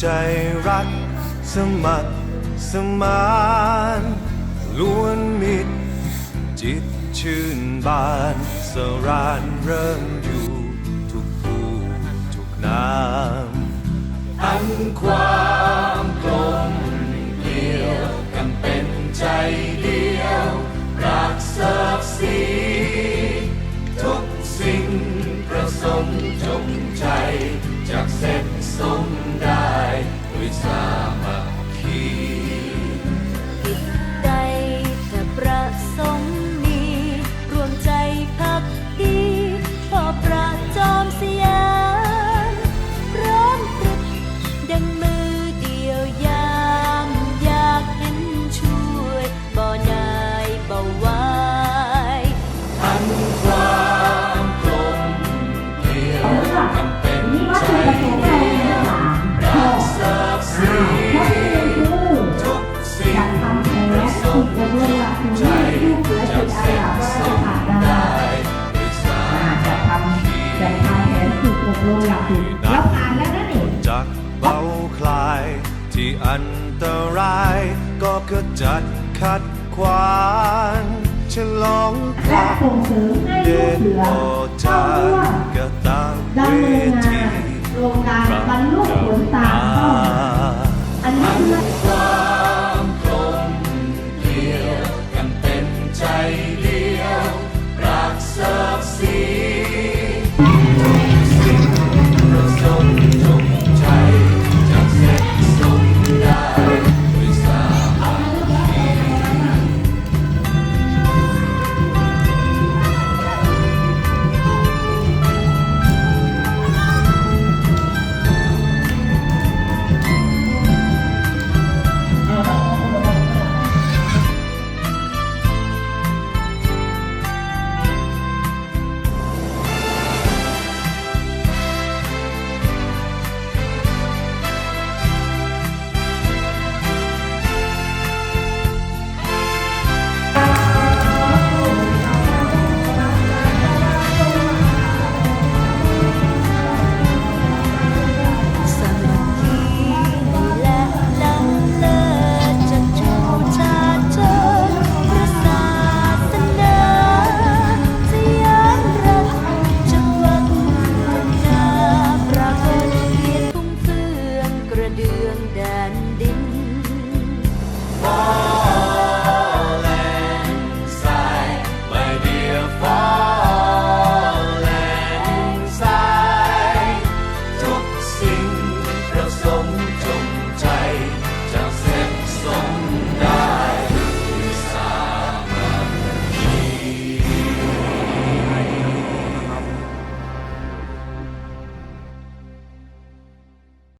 ใจรัก สมัครสมานล้วนมิตรจิตชื่นบานสรานเริ่มอยู่ทุกผู้ทุกนามอันความ สิ่งประสงค์จงใจจากเสร็จสมได้ด้วยสามัคคี ท้ถูกจะด้วยว่าคุณใจลูกและจาจิกตอาเสร็จสาสก็มผ่านได้ได้ด้วยสาอ่าจะทำจะทำแผนถูกอบรมหลักถูกแล้วผ่านแล้วนะนี่จากเบาคลายที่อันตราย ก็กระจัดขัดขวางฉลองพและระส่งเสริมให้ลูเดิกนเหลือออกเข้าจากร่วมกระตามเวดำเนินงาทีนโครงการบรรลุผล